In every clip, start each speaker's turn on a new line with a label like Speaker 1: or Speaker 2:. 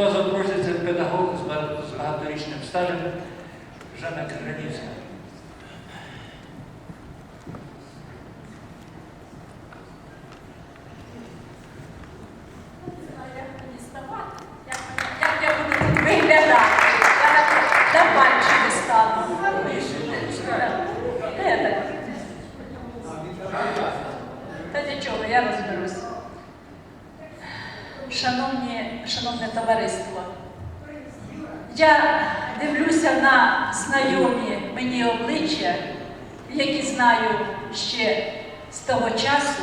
Speaker 1: слова запрошується педагог з багаторічним стажем Жанна Криганівська.
Speaker 2: Як мені ставати? Як мені- Як я буду тут виглядати? Я так на пальчики стану. Де я так? Та нічого, я розберусь. Шановні, шановне товариство, я дивлюся на знайомі мені обличчя, які знаю ще з того часу,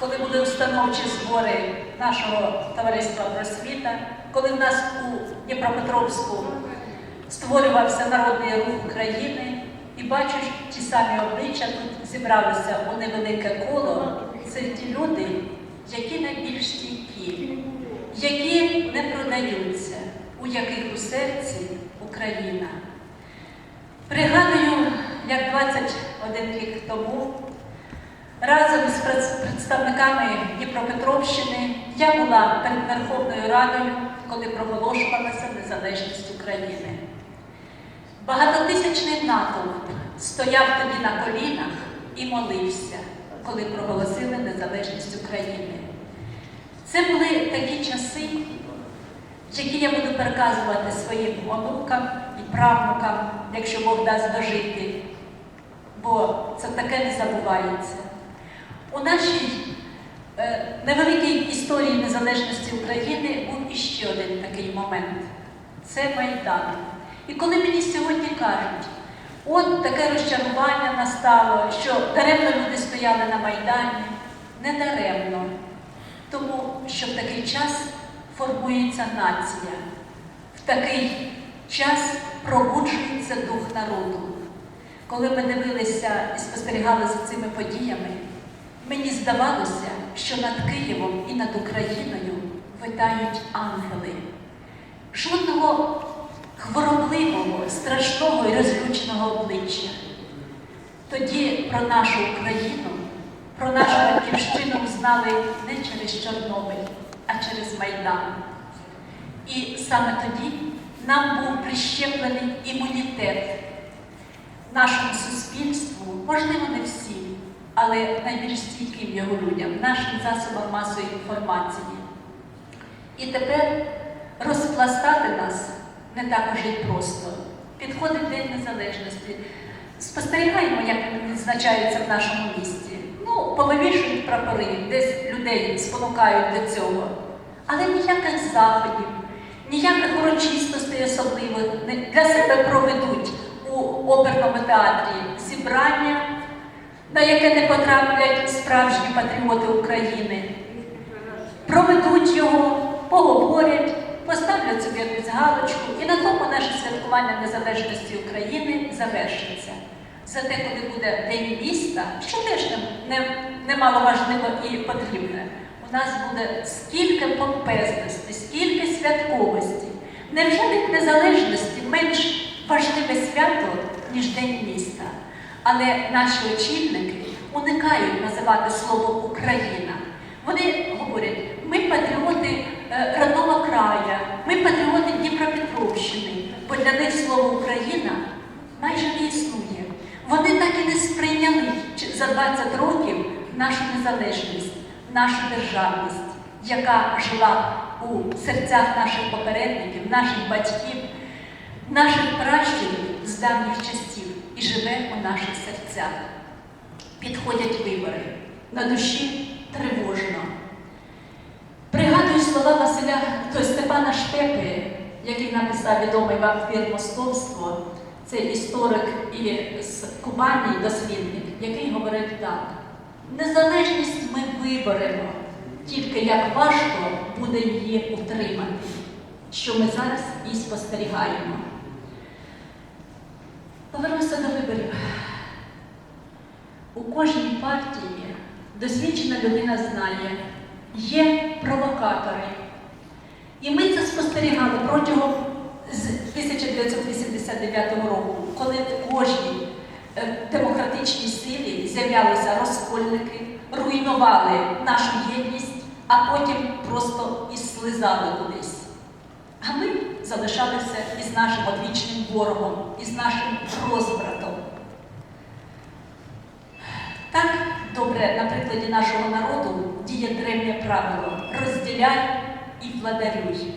Speaker 2: коли були установчі збори нашого товариства просвіта, коли в нас у Дніпропетровську створювався Народний рух України, і бачу, ті самі обличчя тут зібралися у невелике коло. Це ті люди, які найбільш стійкі, які не продаються, у яких у серці Україна. Пригадую, як 21 рік тому разом з представниками Дніпропетровщини я була перед Верховною Радою, коли проголошувалася незалежність України. Багатотисячний натовп стояв тоді на колінах і молився, коли проголосили незалежність України. Це були такі часи, які я буду переказувати своїм онукам і правнукам, якщо Бог дасть дожити, бо це таке не забувається. У нашій е, невеликій історії незалежності України був іще один такий момент це Майдан. І коли мені сьогодні кажуть, от таке розчарування настало, що даремно люди стояли на Майдані, не даремно, тому що в такий час формується нація, в такий час пробуджується дух народу. Коли ми дивилися і спостерігали за цими подіями, мені здавалося, що над Києвом і над Україною витають ангели. Жодного хворобливого, страшного і розлюченого обличчя. Тоді про нашу Україну, про нашу батьківщину знали не через Чорнобиль, а через Майдан. І саме тоді нам був прищеплений імунітет нашому суспільству, можливо, не всім, але найбільш стійким його людям, нашим засобам масової інформації. І тепер розпластати нас не так уже й просто. Підходить День Незалежності. Спостерігаємо, як відзначається в нашому місті. Ну, повивішують прапори, десь людей спонукають до цього. Але ніяких заходів, ніяких урочистостей особливих для себе проведуть у оперному театрі зібрання, на яке не потраплять справжні патріоти України проведуть його, поговорять, поставлять собі якусь галочку, і на тому наше святкування незалежності України завершиться. Зате, коли буде День міста, що теж не, не, і потрібне, у нас буде стільки помпезності, стільки святковості. Невже від незалежності менш важливе свято, ніж День міста? Але наші очільники уникають називати слово Україна. Вони говорять, ми патріоти родного края, ми патріоти Дніпропетровщини, бо для них слово Україна майже не існує. Вони так і не сприйняли за 20 років нашу незалежність, нашу державність, яка жила у серцях наших попередників, наших батьків, наших пращурів з давніх часів і живе у наших серцях. Підходять вибори. На душі тривожно. Пригадую слова Василя то Степана Штепи, який написав відомий вам твір Московство. Це історик і з Кубані, дослідник, який говорить так: незалежність ми виберемо, тільки як важко буде її утримати, що ми зараз і спостерігаємо. Повернуся до виборів. У кожній партії досвідчена людина знає, є провокатори. І ми це спостерігали протягом з 1989 року, коли в кожній е, демократичній силі з'являлися розкольники, руйнували нашу єдність, а потім просто і слизали кудись. А ми залишалися із нашим одвічним ворогом, із нашим розбратом. Так добре на прикладі нашого народу діє древнє правило розділяй і владарюй.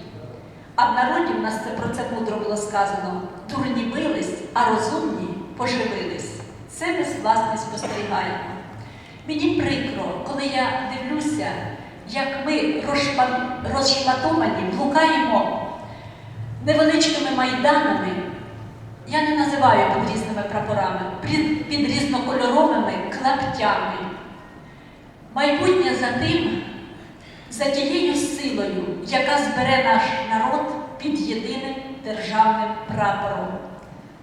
Speaker 2: А в народі в нас це про це мудро було сказано: дурні бились, а розумні поживились. Це ми з власне спостерігаємо. Мені прикро, коли я дивлюся, як ми розшматовані, блукаємо невеличкими майданами. Я не називаю під різними прапорами, під, різнокольоровими клаптями. Майбутнє за тим, за тією силою, яка збере наш народ під єдиним державним прапором.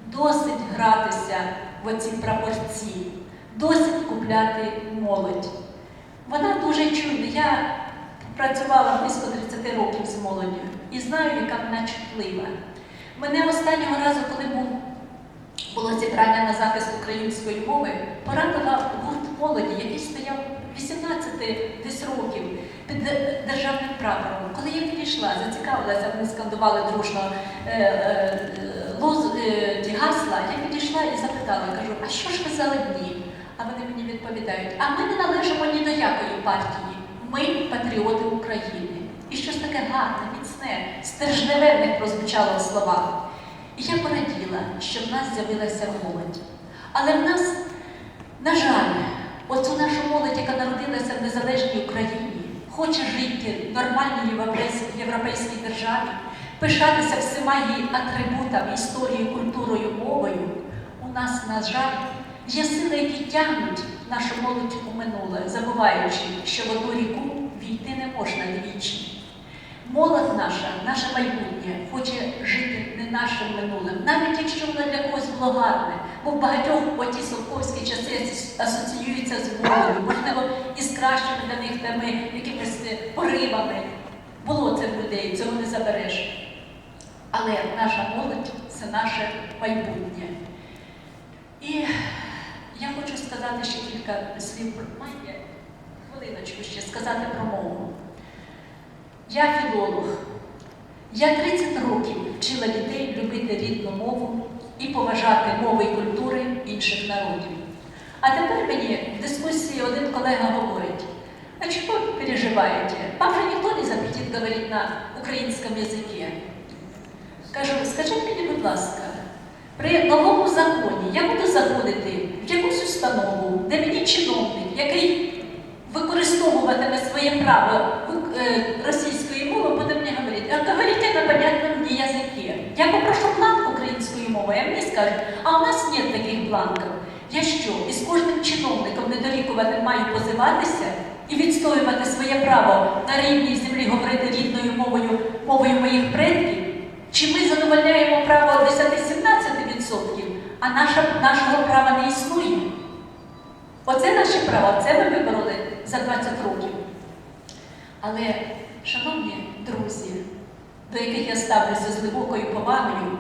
Speaker 2: Досить гратися в оці прапорці, досить купляти молодь. Вона дуже чуйна. Я працювала близько 30 років з молоддю і знаю, яка вона чутлива. Мене останнього разу, коли був, було зібрання на захист української мови, порадила гурт молоді, який стояв 18 десь років під державним прапором. Коли я підійшла, зацікавилася, вони скандували дружно е, е, лоз, е, гасла, я підійшла і запитала, кажу, а що ж ви за одні? А вони мені відповідають, а ми не належимо ні до якої партії. Ми патріоти України. І щось таке гарне, міцне, стержневе прозвучало в словах. Я пораділа, що в нас з'явилася молодь. Але в нас, на жаль, оцю нашу молодь, яка народилася в незалежній Україні, хоче жити в нормальній європейській державі, пишатися всіма її атрибутами, історією, культурою, мовою, у нас, на жаль, є сили, які тягнуть нашу молодь у минуле, забуваючи, що в одну ріку війти не можна двічі. Молодь наша, наше майбутнє, хоче жити не нашим минулим, навіть якщо воно для когось було гарне, бо в багатьох оті совковські часи асоціюються з волею, можливо, із кращими для них теми, якимись поривами. Було це в людей, цього не забереш. Але наша молодь це наше майбутнє. І я хочу сказати ще кілька слів про хвилиночку ще сказати про мову. Я філолог. Я 30 років вчила дітей любити рідну мову і поважати мови і культури інших народів. А тепер мені в дискусії один колега говорить, а чого ви переживаєте? Вам же ніхто не запретит говорити на українському язикі. Кажу, скажіть мені, будь ласка, при новому законі я буду заходити в якусь установу, де мені чиновник, який використовуватиме своє право е, російської мови, буде мені говорити, а говорите на понятном мені язикі. Я попрошу бланк української мови, а мені скажуть, а у нас нет таких бланків. Я що, із кожним чиновником недорікуватим маю позиватися і відстоювати своє право на рідній землі говорити рідною мовою, мовою моїх предків? Чи ми задовольняємо право 10-17%, а наша, нашого права не існує? Оце наше право, це ми вибороли за 20 років. Але, шановні друзі, до яких я ставлюся з глибокою повагою,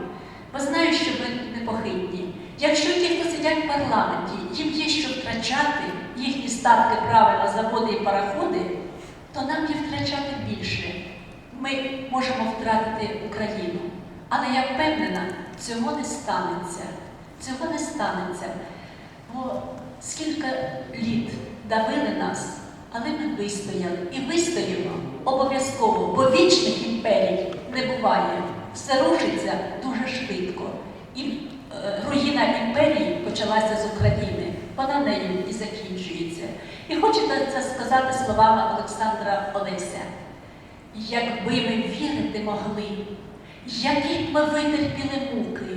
Speaker 2: бо знаю, що ви непохитні. Якщо ті, хто сидять в парламенті, їм є що втрачати їхні ставки прави на заводи і параходи, то нам є втрачати більше. Ми можемо втратити Україну. Але я впевнена, цього не станеться. Цього не станеться. Бо скільки літ давили нас, але ми вистояли. І вистоїмо обов'язково, бо вічних імперій не буває. Все рушиться дуже швидко. І е, руїна імперії почалася з України. Вона нею і закінчується. І хочеться сказати словами Олександра Олеся. Якби ми вірити могли, які б ми витерпіли муки,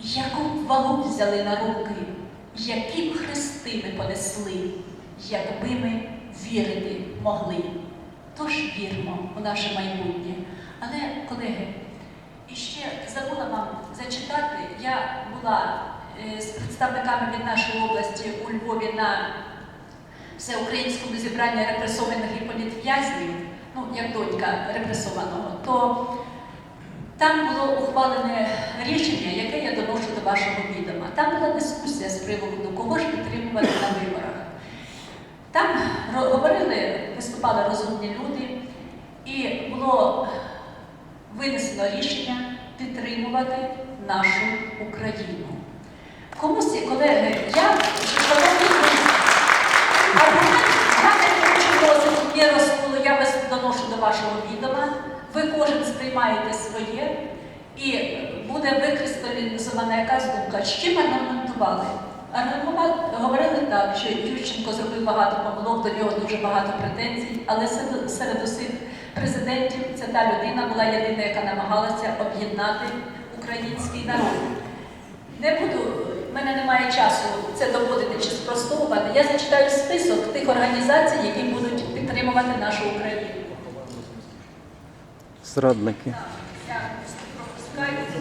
Speaker 2: яку б вагу взяли на руки, які б хрести ми понесли, якби ми вірити могли. Тож віримо у наше майбутнє. Але, колеги, і ще забула вам зачитати, я була е, з представниками від нашої області у Львові на всеукраїнському зібранні репресованих і політв'язнів, ну, як донька репресованого, то там було ухвалене рішення, яке я доношу до вашого відома. Там була дискусія з приводу, кого ж підтримувати на виборах. Там говорили, виступали розумні люди, і було винесено рішення підтримувати нашу Україну. Комусь, колеги, я не розколу, я вас доношу до вашого відома. Ви кожен сприймаєте своє, і буде викристалізована якась думка. З чим аргументували? Говорили так, що Ющенко зробив багато помилок, до нього дуже багато претензій, але серед усіх президентів це та людина була єдина, яка намагалася об'єднати український народ. Не буду, в мене немає часу це доводити чи спростовувати. Я зачитаю список тих організацій, які будуть підтримувати нашу Україну.
Speaker 3: Зрадники.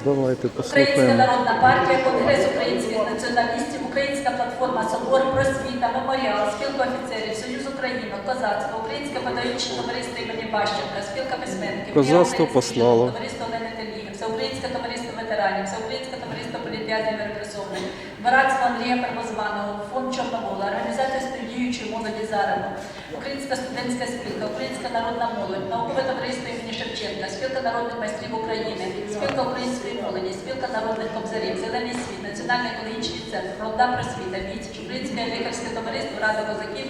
Speaker 3: Давайте
Speaker 2: Українська народна партія, Конгрес українських націоналістів, Українська платформа Собор, Просвіта, Меморіал, Спілка офіцерів, Союз Українок, Козацтво, Українське педагогічне товариство імені Пащенка, Спілка письменників,
Speaker 3: Козацтво послало.
Speaker 2: Товариство Олени Теліги, Всеукраїнське товариство ветеранів, Всеукраїнське товариство політв'язнів репресованих, Братство Андрія Первозваного, Фонд Чорновола, Організація студіючої молоді Зарево, Українська студентська спілка, Українська народна молодь, Наукове товариство імені Шевченка, Спілка народних майстрів України, Спілка української молоді, Спілка народних кобзарів, Зелений світ, Національний екологічний центр, Молода просвіта, Відсіч, Українське лікарське товариство, Рада козаків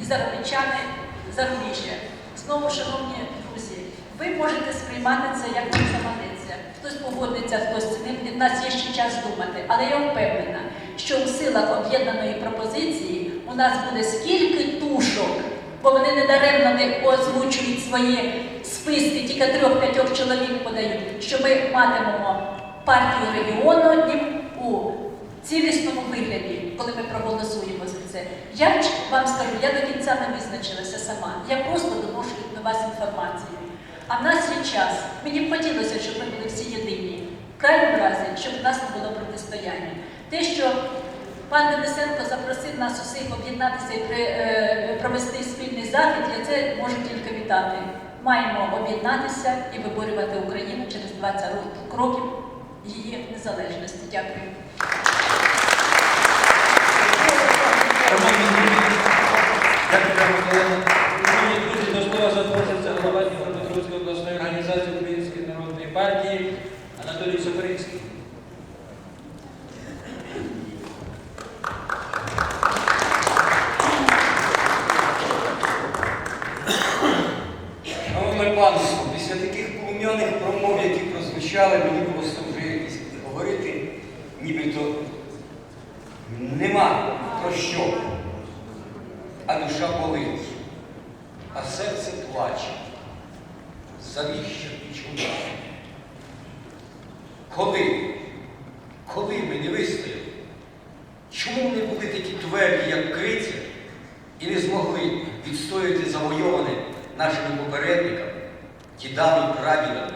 Speaker 2: і заробітчани зарубіжжя. Знову, шановні друзі, ви можете сприймати це як вам. Хтось погодиться, хтось з ним. Від нас є ще час думати. Але я впевнена, що у силах об'єднаної пропозиції у нас буде скільки тушок, бо вони не даремно не озвучують свої списки, тільки трьох-п'ятьох чоловік подають, що ми матимемо партію регіону у цілісному вигляді, коли ми проголосуємо за це. Я вам скажу, я до кінця не визначилася сама. Я просто доношу до вас інформацію. А в нас є час. Мені б хотілося, щоб ми були всі єдині. В крайньому разі, щоб в нас не було протистояння. Те, що пан Денисенко запросив нас усіх об'єднатися і при- е, провести спільний захід, я це можу тільки вітати. Маємо об'єднатися і виборювати Україну через 20 років- її незалежності. Дякую.
Speaker 1: Дякую вам, колеги. Шановні друзі, до слова запрошується голова Дніпропетровської обласної організації Української народної партії Анатолій Сокоринський.
Speaker 4: Шановне панство, після таких полум'яних промов, які прозвучали, мені просто вже якось говорити, нібито нема про що. А душа болить, а серце плаче. Завіщо відчуває. Коли? Коли ми не вистояли? Чому не були такі тверді, як криця, і не змогли відстояти завойоване нашими попередниками, дідами прадідами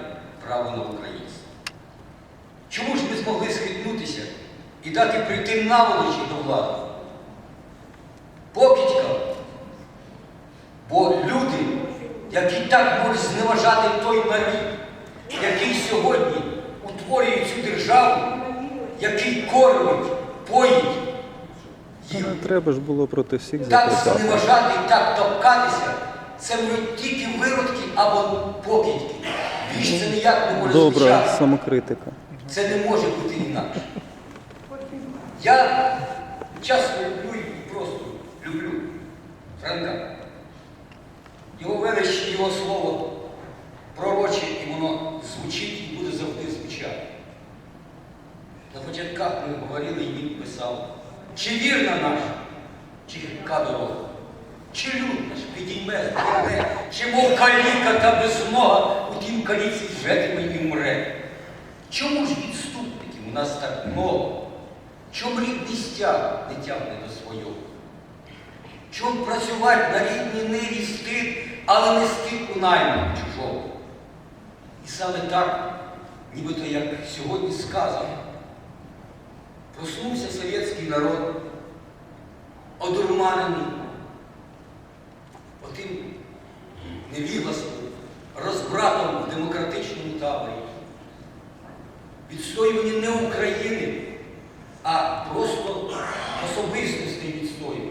Speaker 4: право на українство? Чому ж ми змогли схитнутися і дати прийти наволочі до влади? Покидькам. Бо люди, які так можуть зневажати той народ, який сьогодні утворює цю державу, який кормить, поїть їх
Speaker 3: треба ж було проти всіх
Speaker 4: так
Speaker 3: закликати.
Speaker 4: зневажати і так топкатися, це будуть тільки виродки або покидьки. Більш це ніяк не може
Speaker 3: Добра
Speaker 4: звучати.
Speaker 3: самокритика.
Speaker 4: Це не може бути інакше. Я часто люблю і просто люблю Франка. Його велич, його слово пророче, і воно звучить і буде завжди звучати. На початках ми говорили і він писав, чи вірна наша, чи гірка дорога, чи люд наш підійме, зверне, чи мов каліка та безнога у тім каліці житиме і мре. Чому ж відступників у нас так много? Рідний стяг не тягне до свого? Чому працювати на рідній ниві стид, але не стид у наймах чужого? І саме так, нібито як сьогодні сказано, проснувся совєтський народ, одурманений отим невіглаством, розбратом в демократичному таборі, відстоювання не України, а просто особистостей відстоювання.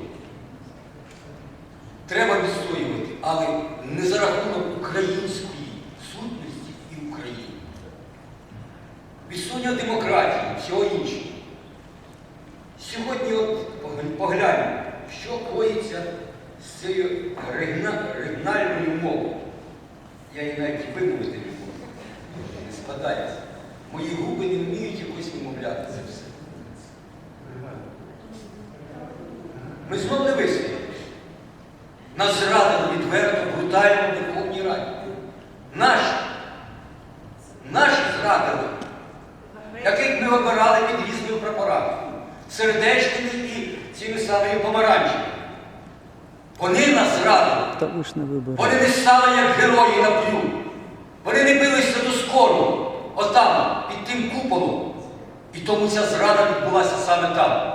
Speaker 4: Треба відстоювати, але не за рахунок української сутності і України, знищення демократії, всього іншого. Сьогодні от погля- погляньмо, що коїться з цією регна- регнальною мовою. Я її навіть і вимовити не можу. Не складається. Мої губи не вміють якось вимовляти це все. Ми знов не вистояли. Нас зрадили відверто, брутально в Верховній Раді. Наші, наші зрадили, яких ми обирали під різними прапорами, сердечними і цими самими помаранчами. Вони нас зрадили. Вони не стали як герої на плю. Вони не билися до скору, отам, під тим куполом. І тому ця зрада відбулася саме там.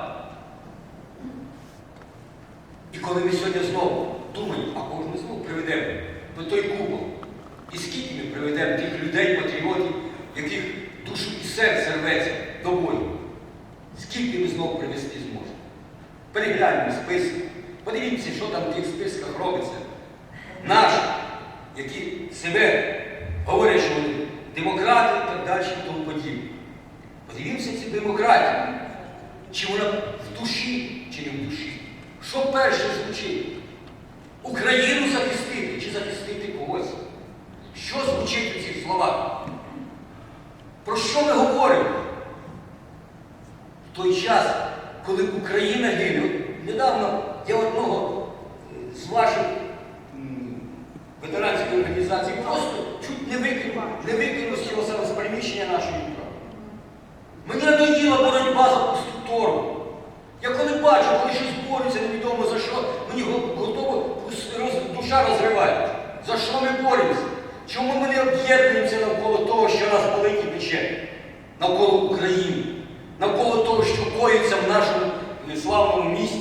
Speaker 4: І коли ми сьогодні знову думаємо, а ми знову приведемо до той купол, і скільки ми приведемо тих людей, патріотів, яких душу і серце рветься до бою, скільки ми знову привезти зможемо? Перегляньмо списки, подивіться, що там в тих списках робиться. Наші, які себе говорять, що вони демократи і так далі і тому подібне. Подивімося цю демократію. Чи вона в душі, чи не в душі? Що перше звучить? Україну захистити чи захистити когось? Що звучить у цих словах? Про що ми говоримо? Час, коли Україна гине, недавно я одного е, з ваших ветеранських організацій просто чуть не викинув, не викинув з цього саме з приміщення нашої управи. Мені надоїла боротьба за пусту торбу. Я коли бачу, коли щось борються, невідомо за що, мені го- готово душа розривається. За що ми боремося? Чому ми не об'єднуємося навколо того, що нас болить і пече? Навколо України, навколо того, що коїться в нашому славному місті.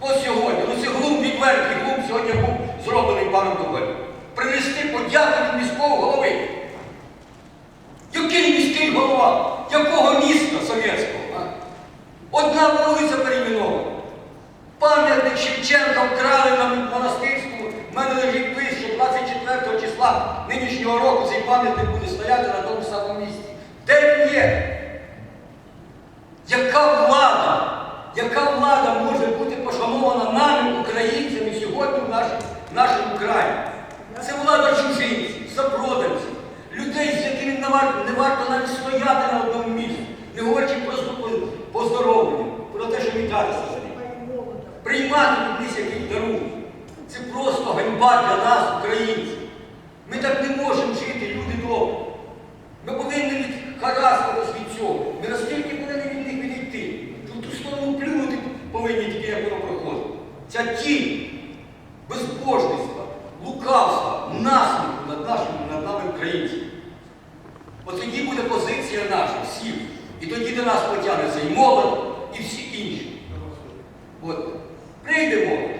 Speaker 4: Ось сьогодні, ну це глум відвертий глум сьогодні був зроблений паном Ковалем. Принести подяку від міського голови. Який міський голова? Якого міста совєтського? а? Одна вулиця перейменована. Пам'ятник Шевченка вкрали на монастирському. В мене лежить лист, що 24 числа нинішнього року цей пам'ятник буде стояти на тому самому місці. Де він є? Яка влада? Яка влада може бути пошанована нами, українцями, сьогодні в нашому, краї? Це влада чужинців, запроданців, людей, з якими не варто, не варто навіть стояти на одному місці, не говорячи просто по, про те, що вітатися з ним. Приймати від них якийсь дарунок. Це просто ганьба для нас, українців. Ми так не можемо жити, люди добрі. Ми повинні відхараскуватись від цього. Ми настільки повинні від них відійти. що В ту сторону плюнути повинні тільки, як воно проходить. Ця тінь безбожництва, лукавства, насміху над нашими, над нами українцями. От тоді буде позиція наша, всіх. І тоді до нас потягнеться і молодь, і всі інші. От. Прийде молодь.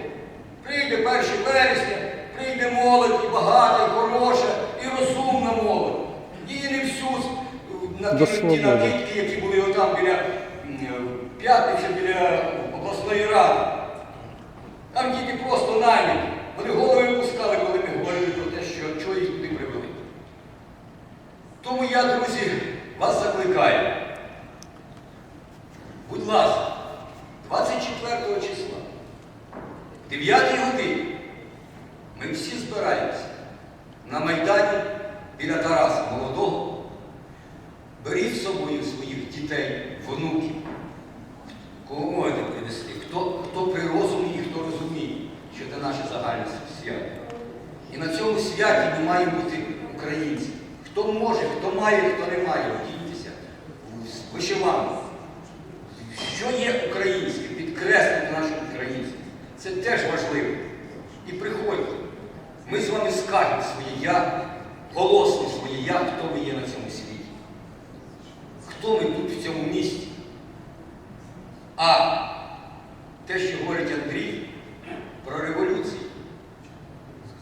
Speaker 4: Прийде 1 вересня, прийде молодь і багата, і хороша, і розумна молодь. Її не всю на ті, накидки, які були отам біля м, п'ятниці, біля обласної ради. Просто наймені. Вони голови пускали, коли ми говорили про те, що чого їх туди привели. Тому я, друзі, вас закликаю. Будь ласка, 24 числа, 9 годині, ми всі збираємося на Майдані біля Тараса Молодого. Беріть з собою своїх дітей, внуків. Кого можете привезти? Хто, хто при розумі розуміє, що це наше загальне свято. І на цьому святі ми маємо бути українці. Хто може, хто має, хто не має, вдіньтеся в вишиванку. Що є українське, підкреслити нашу українське. Це теж важливо. І приходьте. Ми з вами скажемо своє я, голосне своє я, хто ви є на цьому світі. Хто ми тут в цьому місті? А те, що говорить Андрій про революцію,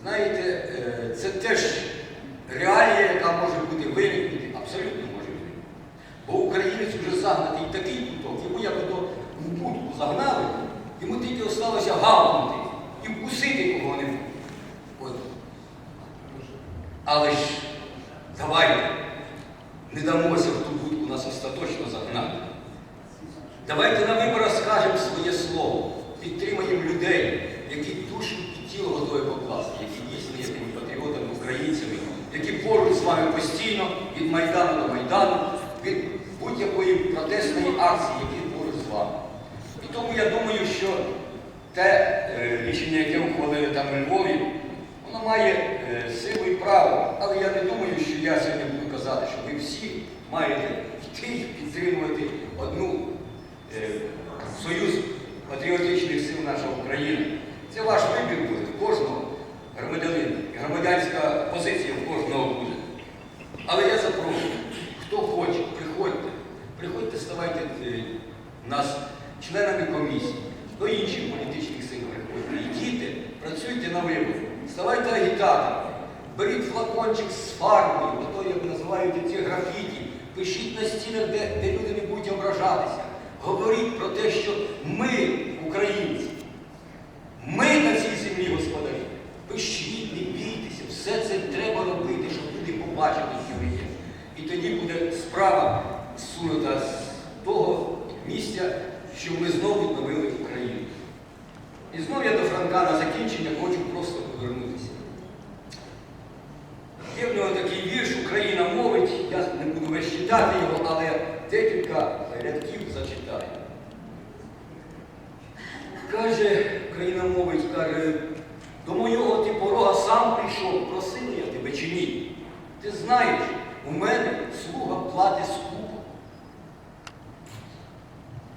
Speaker 4: знаєте, е, це теж реалія, яка може бути виникнути, абсолютно може бути. Бо українець вже загнатий такий куток, йому як то в будку загнали, йому тільки залишилося гавкнути і вкусити кого-небудь. Але ж давайте не дамося в ту будку нас оставити. Давайте на виборах скажемо своє слово, підтримаємо людей, тіло готові покласти, які дійсно є тими патріотами, українцями, які поруч з вами постійно від Майдану до Майдану, від будь-якої протестної акції, які поруч з вами. І тому я думаю, що те е, рішення, яке ухвалили там у Львові, воно має е, силу і право. Але я не думаю, що я сьогодні буду казати, що ви всі маєте йти і підтримувати одну е, союз патріотичних сил нашої України. Це ваш вибір буде громадянина. Громадянська позиція в кожного буде. Але я запрошую, хто хоче, приходьте. Приходьте, ставайте е, нас членами комісії, до інших політичних сил приходьте. Йдіть, працюйте на виборі, ставайте агітаторами, беріть флакончик з фарбою, ото як називають ці графіті, пишіть на стінах, де, де люди не будуть ображатися. Говоріть про те, що ми, українці, ми на цій землі господарі. Пишіть, не бійтеся, все це треба робити, щоб люди побачили, що ви є. І тоді буде справа сунута з того місця, що ми знову відновили Україну. І знову я до Франка на закінчення хочу просто повернутися. Є в нього такий вірш Україна мовить, я не буду весь читати його, але декілька рядків зачитаю. Каже, Україна мовить, каже, до моєго ти порога сам прийшов, просив я тебе чи ні? Ти знаєш, у мене слуга плати скупо.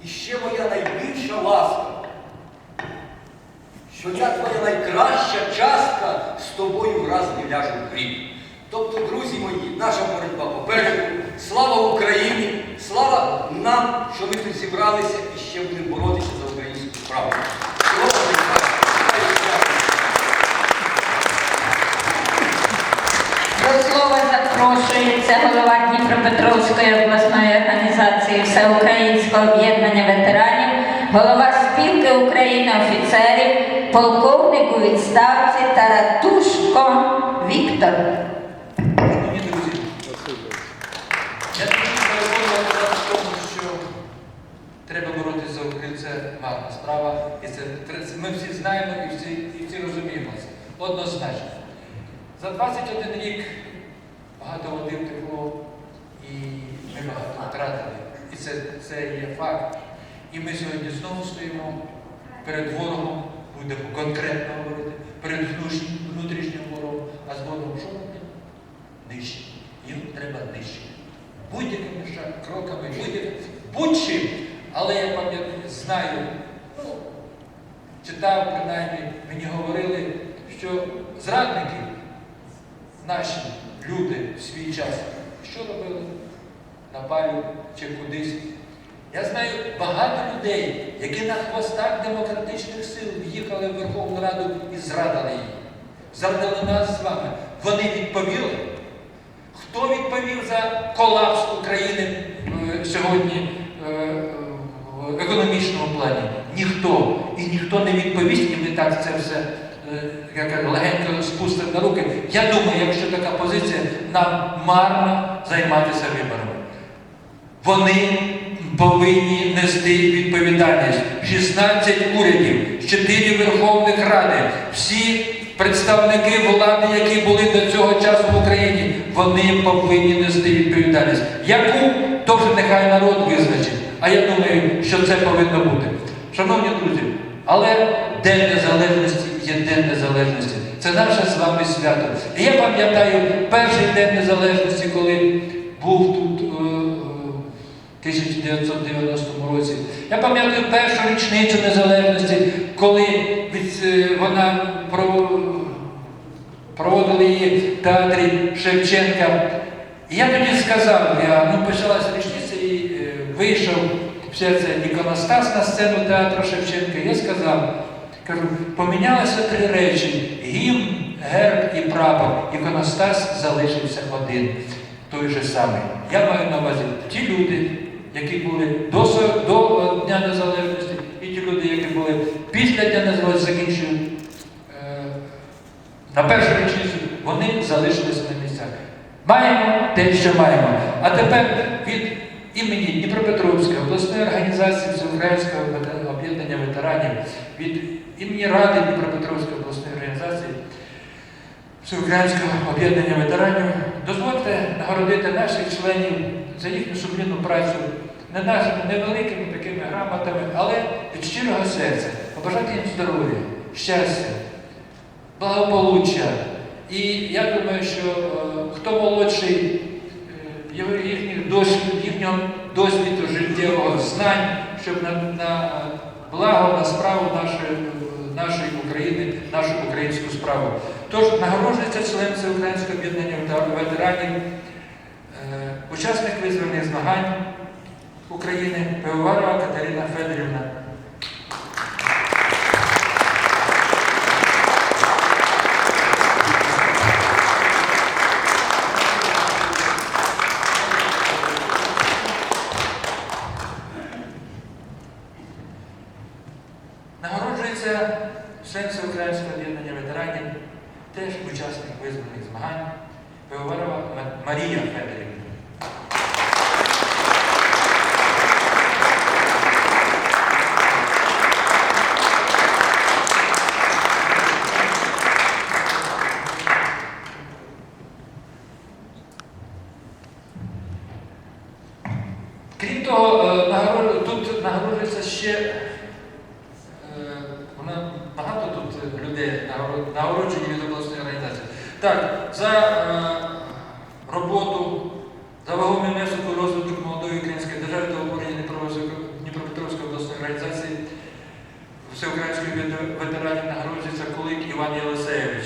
Speaker 4: І ще моя найбільша ласка, що я твоя найкраща частка з тобою враз не ляжу в гріб. Тобто, друзі мої, наша боротьба попереду. Слава Україні! Слава нам, що ми тут зібралися і ще будемо боротися за українську справу.
Speaker 5: До слова запрошується голова Дніпропетровської обласної організації Всеукраїнського об'єднання ветеранів, голова спілки України офіцерів, полковник у відставці Таратушко Віктор.
Speaker 1: Шановні друзі, я не хочу переконувати вас в тому, що треба боротися за Україну, це гарна справа. Це, це- ми всі знаємо і всі, і всі розуміємо це. Однозначно. За 21 рік багато води втекло і ми багато втратили. І це, це є факт. І ми сьогодні знову стоїмо перед ворогом, будемо конкретно говорити, перед внутрішнім, ворогом, а з ворогом що? Нищити. Їм треба нищити. Будь-якими кроками, будь-чим. Але я пам'ятаю, знаю, читав принаймні, мені говорили, що зрадники, наші люди в свій час, що робили? На палю чи кудись. Я знаю багато людей, які на хвостах демократичних сил в'їхали в Верховну Раду і зрадили її. Зрадили нас з вами. Вони відповіли. Хто відповів за колапс України е, сьогодні е, в економічному плані? Ніхто. І ніхто не відповість, і ми так це все е, як легенько спустимо на руки. Я думаю, якщо така позиція, нам марно займатися виборами. Вони повинні нести відповідальність. 16 урядів, 4 Верховних Ради, всі представники влади, які були до цього часу в Україні, вони повинні нести відповідальність. Яку, то нехай народ визначить. А я думаю, що це повинно бути. Шановні друзі, але День Незалежності є День Незалежності. Це наше з вами свято. І я пам'ятаю перший день незалежності, коли був тут. е, е, 1990 році. Я пам'ятаю першу річницю незалежності, коли від, е, вона про- проводили її в театрі Шевченка. І я тоді сказав, я, ну, почалася річниця і е, вийшов вся ця іконостас на сцену театру Шевченка. Я сказав, кажу, помінялися три речі: гімн, герб і прапор. Іконостас залишився один, той же самий. Я маю на увазі ті люди, які були до, до е, Дня Незалежності, і ті люди, які були після Дня Незалежності, закінчили е, на першу річницю, вони залишилися на місцях. Маємо те, що маємо. А тепер імені Дніпропетровської обласної організації Всеукраїнського об'єднання ветеранів від імені Ради Дніпропетровської обласної організації Всеукраїнського об'єднання ветеранів дозвольте нагородити наших членів за їхню сумлінну працю не нашими невеликими такими грамотами, але від щирого серця побажати їм здоров'я, щастя, благополуччя. І я думаю, що е, хто молодший їхніх досвід, їхнього досвіду життєвого знань, щоб на, на благо, на справу нашої, нашої України, нашу українську справу. Тож нагороджується член Всеукраїнського об'єднання ветеранів, е, учасник визвольних змагань України Пивоварова Катерина Федорівна. Нагороджується член Всеукраїнського об'єднання ветеранів, теж учасник визвольних змагань Пивоварова Ма- Марія Федорівна. Крім того, е, нагород- тут нагороджується ще е, вона багато тут людей нагород- нагороджені від обласної організації. Так, за е, роботу, за вагомий внесок у розвиток молодої української держави та обороні Дніпропетровської обласної організації всеукраїнської вет- ветеранів нагороджується Кулик Іван Єлисеєвич.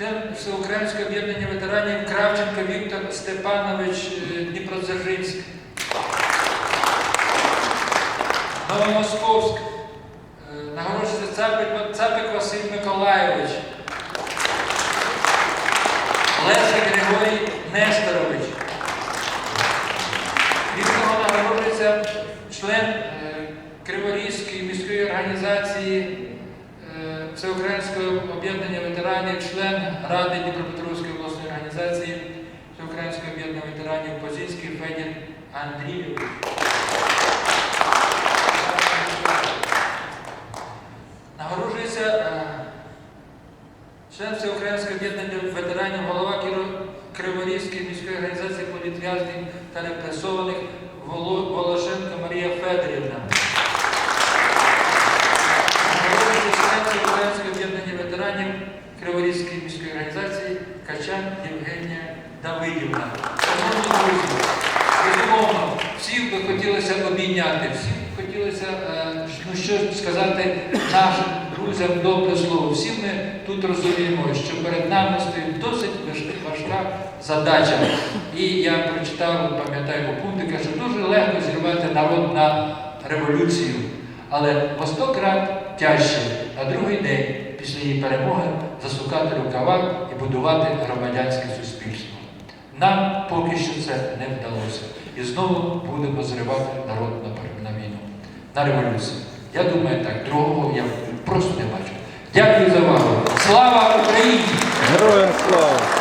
Speaker 1: Член Всеукраїнського об'єднання ветеранів Кравченко Віктор Степанович е, Дніпродзержинськ. Новомосковськ. Е, Нагороджується Цапик, Цапик Василь Миколайович. Лесик Григорій Несторович. Крім того, нагороджується член е, Криворізької міської організації Всеукраїнського об'єднання ветеранів, член Ради Дніпропетровської обласної організації Всеукраїнського об'єднання ветеранів Позицький Федір Андрійович. Нагороджується е, член Всеукраїнського об'єднання ветеранів, голова Криворізької міської організації політв'язнів та репресованих Волошенко Марія Федорівна. Нагороджується член Всеукраїнського об'єднання ветеранів Криворізької міської організації Качан Євгенія Давидівна. Шановні безумовно, всіх би хотілося обійняти, всіх би хотілося е, ну, що сказати нашим друзям добре слово. Всі ми тут розуміємо, що перед нами стоїть досить важка- задача. І я прочитав, пам'ятаю, пунктика, що дуже легко зірвати народ на революцію, але по сто крат тяжче на другий день після її перемоги засукати рукава і будувати громадянське суспільство. Нам поки що це не вдалося. І знову будемо зривати народ на війну, на революцію. Я думаю, так, другого я просто не бачу. Дякую за увагу. Слава Україні! Героям слава!